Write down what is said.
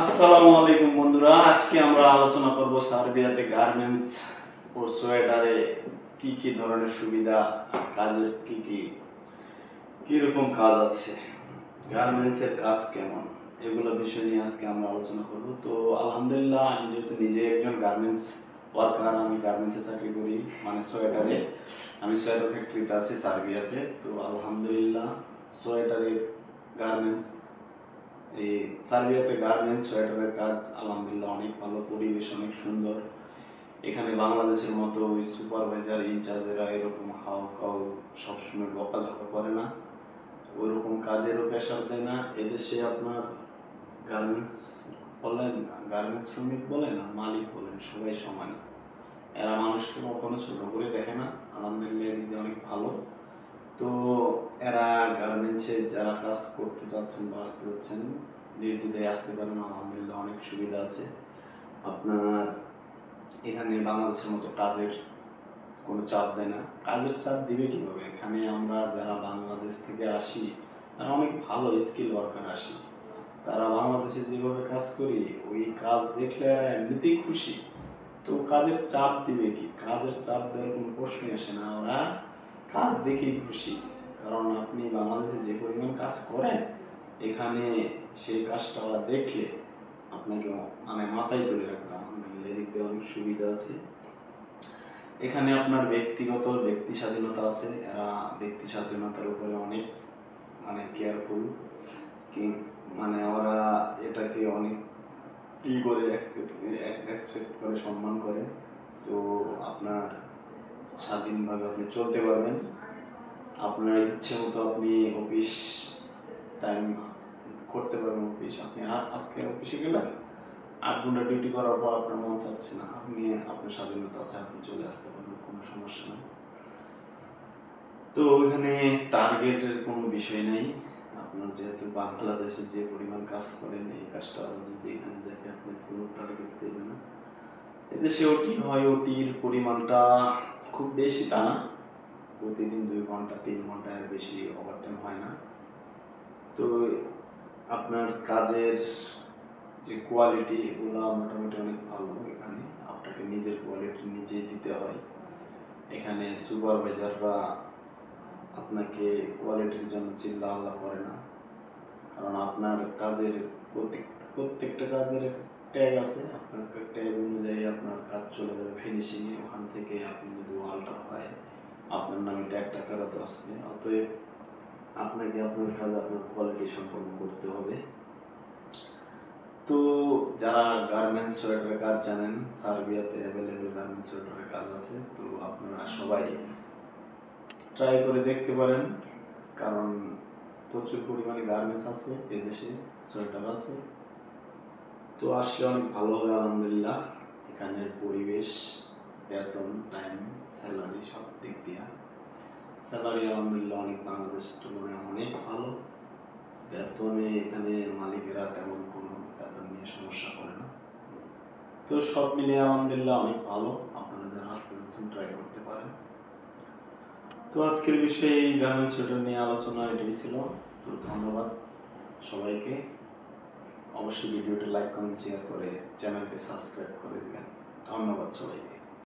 আসসালামু আলাইকুম বন্ধুরা, আজকে আমরা আলোচনা করব সার্বিয়াতে গার্মেন্টস ও সোয়েটারে কি কি ধরনের সুবিধা কাজের কি কি, কীরকম কাজ আছে গার্মেন্টস এর কাজ কেমন, এগুলো বিষয় নিয়ে আজকে আমরা আলোচনা করব। তো আলহামদুলিল্লাহ, আমি যেহেতু নিজে একজন গার্মেন্টস ওয়ার্কার আমি গার্মেন্টসে চাকরি করি মানে সোয়েটারে। আমি সোয়েটার ফ্যাক্টরিতে আছি সার্বিয়াতে। তো আলহামদুলিল্লাহ সোয়েটারের গার্মেন্টস এই সার্বিয়াতে গার্মেন্টস, সোয়েটারের কাজ আলহামদুলিল্লাহ অনেক ভালো, পরিবেশ অনেক সুন্দর। এখানে বাংলাদেশের মতো ওই সুপারভাইজার, ইনচার্জেরা এরকম হাও কাউ সবসময় বকাঝকা করে না। ওইরকম কাজেরও প্রেশার দেয় না। এদেশে আপনার গার্মেন্টস বলেন গার্মেন্টস শ্রমিক বলেন আর মালিক বলেন, সবাই সমান। এরা মানুষকে কখনো ছোট করে দেখে না। আলহামদুলিল্লাহ এদিক অনেক ভালো। তো এরা গার্মেন্টসে যারা কাজ করতে চাচ্ছেন বা আসতে যাচ্ছেন নির্দ্বিধায় আসতে পারেন, আলহামদুলিল্লাহ অনেক সুবিধা আছে। আপনার এখানে বাংলাদেশের মতো কাজের কোনো চাপ দেয় না। কাজের চাপ দিবে কীভাবে? এখানে আমরা যারা বাংলাদেশ থেকে আসি, তারা অনেক ভালো স্কিল ওয়ার্কার আসি। তারা বাংলাদেশে যেভাবে কাজ করি, ওই কাজ দেখলে এমনিতেই খুশি। তো কাজের চাপ দিবে কি? কাজের চাপ দেওয়ার কোনো প্রশ্নই আসে না। ওরা কাজ দেখেই খুশি। কারণ আপনি বাংলাদেশে যে পরিমাণ কাজ করেন, এখানে সেই কাজটা ওরা দেখলে আপনাকে মানে মাথায় তুলে রাখবে। আলহামদুলিল্লাহ, এদিক অনেক সুবিধা আছে। এখানে আপনার ব্যক্তিগত ব্যক্তি স্বাধীনতা আছে। এরা ব্যক্তি স্বাধীনতার উপরে অনেক মানে কেয়ারফুল কি মানে ওরা এটাকে অনেক ই করে এক্সপেক্ট করে, সম্মান করে। তো আপনার স্বাধীনভাবে আপনি চলতে পারবেন। আপনার ইচ্ছে মতো আপনি অফিস টাইম করতে পারবেন অফিস। আপনি আজকে অফিসে গেলেন, আট ঘণ্টা ডিউটি করার পর আপনার মন চাচ্ছে না, আপনি, আপনার স্বাধীনতা আছে, আপনি চলে আসতে পারবেন, কোনো সমস্যা নেই। তো ওইখানে টার্গেটের কোনো বিষয় নেই। আপনার যেহেতু বাংলাদেশে যে পরিমাণ কাজ করেন, এই কাজটা যদি এখানে দেখে আপনি কোনো টার্গেট দেবেন না। এদেশে ওটি হয় ওটির পরিমাণটা খুব বেশি তা না। প্রতিদিন দুই ঘণ্টা, তিন ঘণ্টা এর বেশি ওভারটাইম হয় না। তো আপনার কাজের যে কোয়ালিটি এগুলো মোটামুটি অনেক ভালো এখানে। আপনাকে নিজের কোয়ালিটি নিজেই দিতে হয়। এখানে সুপারভাইজাররা আপনাকে কোয়ালিটির জন্য চিন্তা আল্লাহ করে না। কারণ আপনার কাজের প্রত্যেক প্রত্যেকটা কাজের ট্যাগ আছে? আপনার ট্যাগ অনুযায়ী আপনার কাজ চলে যাবে। ফিনিশিংয়ে ওখান থেকে আপনি যদি ওয়ালটা হয় আপনার নামে ট্যাগটা ফেরত আসবে। অতএব আপনাকে আপনার কাজ, আপনার কোয়ালিটি সম্পন্ন করতে হবে। তো যারা গার্মেন্টস সোয়েটারের কাজ জানেন, সার্বিয়াতে অ্যাভেলেবেল গার্মেন্টস সোয়েটারের কাজ আছে। তো আপনারা সবাই ট্রাই করে দেখতে পারেন। কারণ প্রচুর পরিমাণে গার্মেন্টস আছে এদেশে সোয়েটার আছে। তো আসলে অনেক ভালো হবে আলহামদুলিল্লাহ। এখানের পরিবেশ, বেতন টাইম স্যালারি সব দিক দিয়া। স্যালারি আলহামদুলিল্লাহ অনেক বাংলাদেশের তুলনায় অনেক ভালো। বেতনে এখানে মালিকেরা তেমন কোনো বেতন নিয়ে সমস্যা করে না। তো সব মিলিয়ে আলহামদুলিল্লাহ অনেক ভালো। আপনারা যারা আসতে যাচ্ছেন ট্রাই করতে পারেন। তো আজকের বিষয়ে এই গার্মেন্টস নিয়ে আলোচনা এটাই ছিল। তো ধন্যবাদ সবাইকে। অবশ্যই ভিডিওটি লাইক কমেন্ট শেয়ার করে চ্যানেলকে সাবস্ক্রাইব করে দেবেন। ধন্যবাদ সবাইকে।